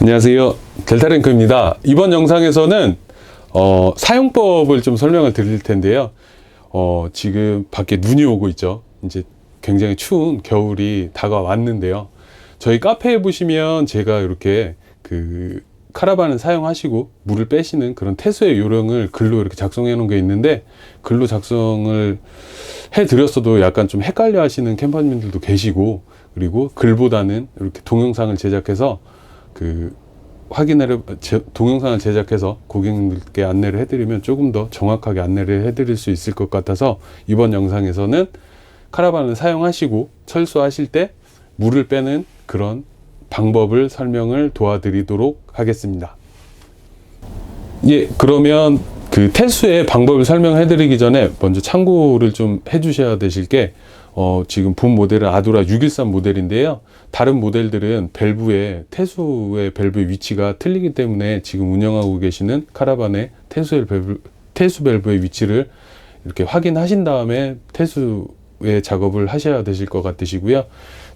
안녕하세요. 델타랭크입니다. 이번 영상에서는 어, 사용법을 좀 설명을 드릴 텐데요. 어, 지금 밖에 눈이 오고 있죠. 이제 굉장히 추운 겨울이 다가왔는데요. 저희 카페에 보시면 제가 이렇게 그 카라반을 사용하시고 물을 빼시는 그런 태수의 요령을 글로 이렇게 작성해 놓은 게 있는데 글로 작성을 해 드렸어도 약간 좀 헷갈려 하시는 캠퍼님들도 계시고 그리고 글보다는 이렇게 동영상을 제작해서 그 확인을 제- 동영상을 제작해서 고객님들께 안내를 해드리면 조금 더 정확하게 안내를 해드릴 수 있을 것 같아서 이번 영상에서는 카라반을 사용하시고 철수하실 때 물을 빼는 그런 방법을 설명을 도와드리도록 하겠습니다. 예, 그러면 그 태수의 방법을 설명해 드리기 전에 먼저 참고를 좀 해 주셔야 되실 게, 어, 지금 본 모델은 아도라 613 모델인데요. 다른 모델들은 밸브의, 태수의 밸브의 위치가 틀리기 때문에 지금 운영하고 계시는 카라반의 태수의 밸브, 태수 밸브의 위치를 이렇게 확인하신 다음에 태수 의 작업을 하셔야 되실 것 같으시고요.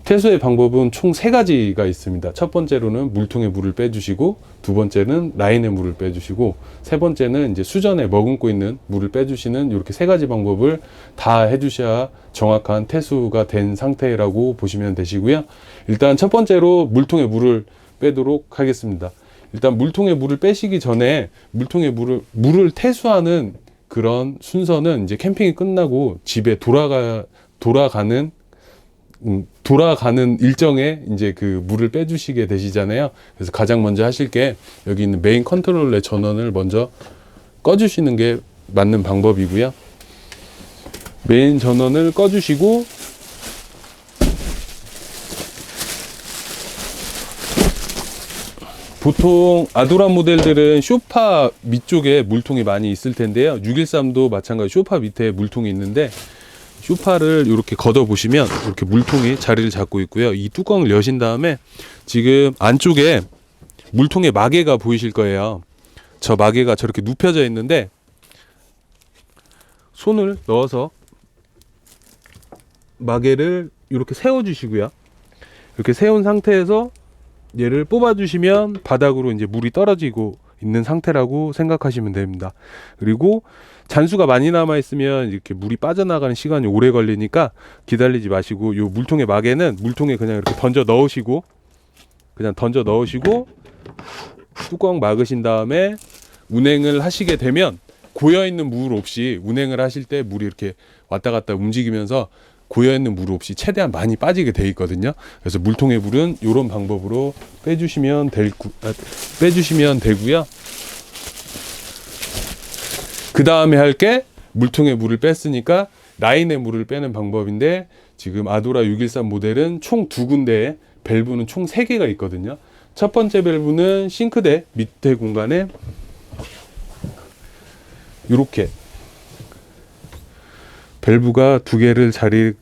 태수의 방법은 총 세 가지가 있습니다. 첫 번째로는 물통에 물을 빼주시고, 두 번째는 라인에 물을 빼주시고, 세 번째는 이제 수전에 머금고 있는 물을 빼주시는 이렇게 세 가지 방법을 다 해주셔야 정확한 태수가 된 상태라고 보시면 되시고요. 일단 첫 번째로 물통에 물을 빼도록 하겠습니다. 일단 물통에 물을 빼시기 전에 물통에 물을 물을 태수하는 그런 순서는 이제 캠핑이 끝나고 집에 돌아가 돌아가는 음, 돌아가는 일정에 이제 그 물을 빼주시게 되시잖아요. 그래서 가장 먼저 하실 게 여기 있는 메인 컨트롤러의 전원을 먼저 꺼주시는 게 맞는 방법이고요. 메인 전원을 꺼주시고 보통 아도라 모델들은 쇼파 밑쪽에 물통이 많이 있을 텐데요. 613도 마찬가지 쇼파 밑에 물통이 있는데 쇼파를 이렇게 걷어 보시면 이렇게 물통이 자리를 잡고 있고요. 이 뚜껑을 여신 다음에 지금 안쪽에 물통에 마개가 보이실 거예요. 저 마개가 저렇게 눕혀져 있는데 손을 넣어서 마개를 이렇게 세워 주시고요. 이렇게 세운 상태에서 얘를 뽑아 주시면 바닥으로 이제 물이 떨어지고 있는 상태라고 생각하시면 됩니다. 그리고 잔수가 많이 남아 있으면 이렇게 물이 빠져나가는 시간이 오래 걸리니까 기다리지 마시고 요 물통의 마개는 물통에 그냥 이렇게 던져 넣으시고 그냥 던져 넣으시고 뚜껑 막으신 다음에 운행을 하시게 되면 고여 있는 물 없이 운행을 하실 때 물이 이렇게 왔다 갔다 움직이면서 고여 있는 물 없이 최대한 많이 빠지게 돼 있거든요. 그래서 물통의 물은 이런 방법으로 빼주시면 될 구- 아, 빼주시면 되고요. 그 다음에 할 게 물통에 물을 뺐으니까 라인에 물을 빼는 방법인데 지금 아도라 613 모델은 총 두 군데에 밸브는 총 세 개가 있거든요. 첫 번째 밸브는 싱크대 밑에 공간에 이렇게 밸브가 두 개를 자리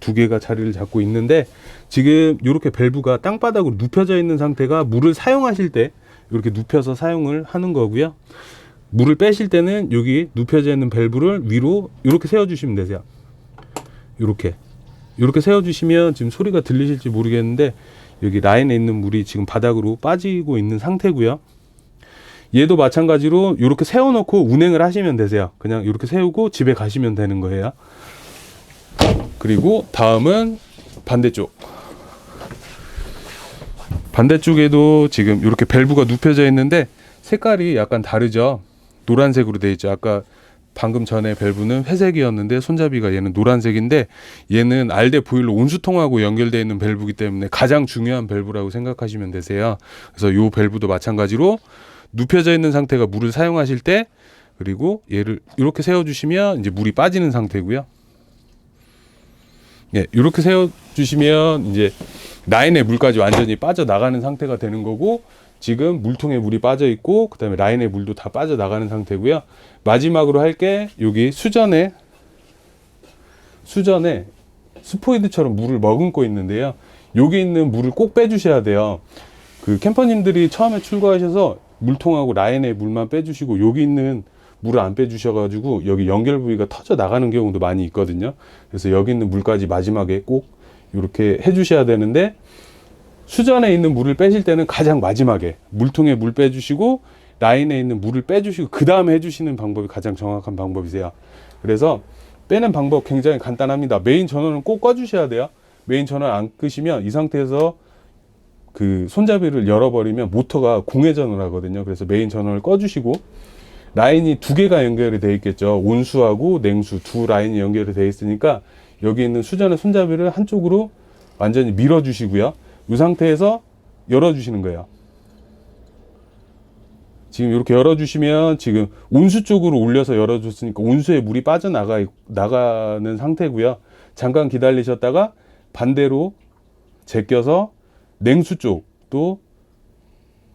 두 개가 자리를 잡고 있는데 지금 이렇게 밸브가 땅바닥으로 눕혀져 있는 상태가 물을 사용하실 때 이렇게 눕혀서 사용을 하는 거고요. 물을 빼실 때는 여기 눕혀져 있는 밸브를 위로 이렇게 세워 주시면 되세요. 이렇게 이렇게 세워 주시면 지금 소리가 들리실지 모르겠는데 여기 라인에 있는 물이 지금 바닥으로 빠지고 있는 상태고요. 얘도 마찬가지로 이렇게 세워 놓고 운행을 하시면 되세요. 그냥 이렇게 세우고 집에 가시면 되는 거예요. 그리고 다음은 반대쪽. 반대쪽에도 지금 이렇게 밸브가 눕혀져 있는데 색깔이 약간 다르죠. 노란색으로 되어 있죠. 아까 방금 전에 밸브는 회색이었는데 손잡이가 얘는 노란색인데 얘는 알데 보일러 온수통하고 연결되어 있는 밸브이기 때문에 가장 중요한 밸브라고 생각하시면 되세요. 그래서 요 밸브도 마찬가지로 눕혀져 있는 상태가 물을 사용하실 때 그리고 얘를 이렇게 세워 주시면 이제 물이 빠지는 상태고요. 예, 이렇게 세워 주시면 이제 라인에 물까지 완전히 빠져 나가는 상태가 되는 거고 지금 물통에 물이 빠져 있고 그 다음에 라인에 물도 다 빠져 나가는 상태고요. 마지막으로 할 게 여기 수전에 수전에 스포이드처럼 물을 머금고 있는데요. 여기 있는 물을 꼭 빼주셔야 돼요. 그 캠퍼님들이 처음에 출고하셔서 물통하고 라인에 물만 빼주시고 여기 있는 물을 안 빼주셔가지고 여기 연결 부위가 터져 나가는 경우도 많이 있거든요. 그래서 여기 있는 물까지 마지막에 꼭 이렇게 해주셔야 되는데 수전에 있는 물을 빼실 때는 가장 마지막에 물통에 물 빼주시고 라인에 있는 물을 빼주시고 그 다음에 해주시는 방법이 가장 정확한 방법이세요. 그래서 빼는 방법 굉장히 간단합니다. 메인 전원은 꼭 꺼주셔야 돼요. 메인 전원 안 끄시면 이 상태에서 그 손잡이를 열어버리면 모터가 공회전을 하거든요. 그래서 메인 전원을 꺼주시고 라인이 두 개가 연결이 돼 있겠죠. 온수하고 냉수 두 라인이 연결이 돼 있으니까 여기 있는 수전의 손잡이를 한쪽으로 완전히 밀어 주시고요. 이 상태에서 열어 주시는 거예요. 지금 이렇게 열어 주시면 지금 온수 쪽으로 올려서 열어 줬으니까 온수에 물이 빠져나가 있- 나가는 상태고요. 잠깐 기다리셨다가 반대로 제껴서 냉수 쪽도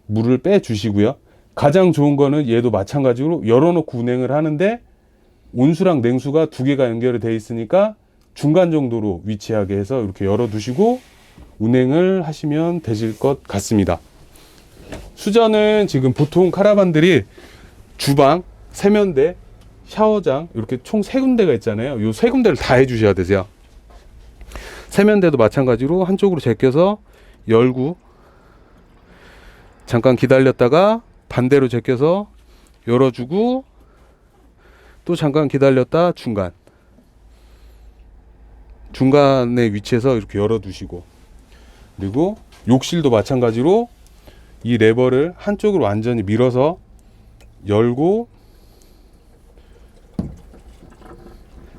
물을 빼 주시고요. 가장 좋은 거는 얘도 마찬가지로 열어놓고 운행을 하는데 온수랑 냉수가 두 개가 연결이 돼 있으니까 중간 정도로 위치하게 해서 이렇게 열어 두시고 운행을 하시면 되실 것 같습니다. 수전은 지금 보통 카라반들이 주방, 세면대, 샤워장 이렇게 총 세 군데가 있잖아요. 요 세 군데를 다 해주셔야 되세요. 세면대도 마찬가지로 한쪽으로 제껴서 열고 잠깐 기다렸다가 반대로 제껴서 열어주고 또 잠깐 기다렸다 중간. 중간에 위치해서 이렇게 열어두시고. 그리고 욕실도 마찬가지로 이 레버를 한쪽으로 완전히 밀어서 열고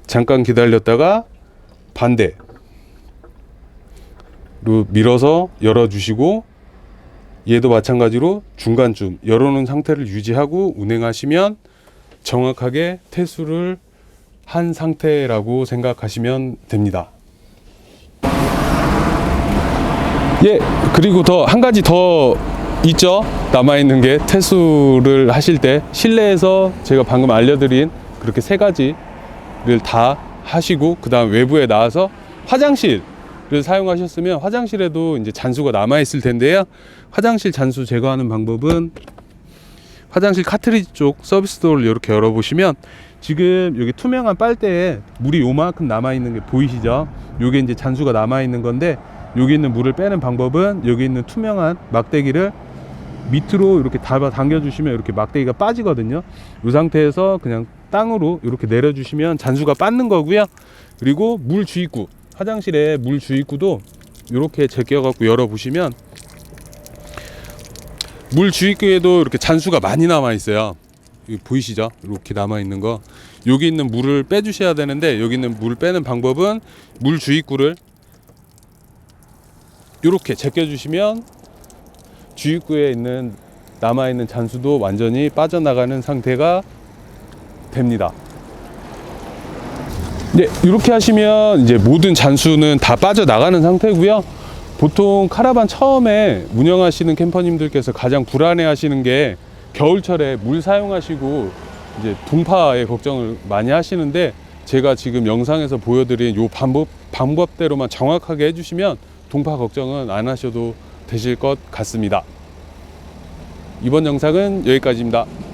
잠깐 기다렸다가 반대 로 밀어서 열어주시고 얘도 마찬가지로 중간쯤 열어놓은 상태를 유지하고 운행하시면 정확하게 퇴수를 한 상태라고 생각하시면 됩니다. 예, 그리고 더 한 가지 더 있죠. 남아 있는 게 퇴수를 하실 때 실내에서 제가 방금 알려드린 그렇게 세 가지를 다 하시고 그다음 외부에 나와서 화장실 을 사용하셨으면 화장실에도 이제 잔수가 남아 있을 텐데요. 화장실 잔수 제거하는 방법은 화장실 카트리지 쪽 서비스 도어를 이렇게 열어보시면 지금 여기 투명한 빨대에 물이 요만큼 남아 있는 게 보이시죠? 요게 이제 잔수가 남아 있는 건데 여기 있는 물을 빼는 방법은 여기 있는 투명한 막대기를 밑으로 이렇게 당겨주시면 이렇게 막대기가 빠지거든요. 이 상태에서 그냥 땅으로 이렇게 내려주시면 잔수가 빠는 거고요. 그리고 물 주입구 화장실에 물 주입구도 이렇게 제껴갖고 열어보시면 물 주입구에도 이렇게 잔수가 많이 남아 있어요. 이거 보이시죠? 이렇게 남아 있는 거. 여기 있는 물을 빼주셔야 되는데 여기 있는 물 빼는 방법은 물 주입구를 이렇게 제껴주시면 주입구에 있는 남아 있는 잔수도 완전히 빠져나가는 상태가 됩니다. 네, 이렇게 하시면 이제 모든 잔수는 다 빠져나가는 상태고요. 보통 카라반 처음에 운영하시는 캠퍼님들께서 가장 불안해 하시는 게 겨울철에 물 사용하시고 이제 동파의 걱정을 많이 하시는데 제가 지금 영상에서 보여드린 요 방법, 방법대로만 정확하게 해주시면 동파 걱정은 안 하셔도 되실 것 같습니다. 이번 영상은 여기까지입니다.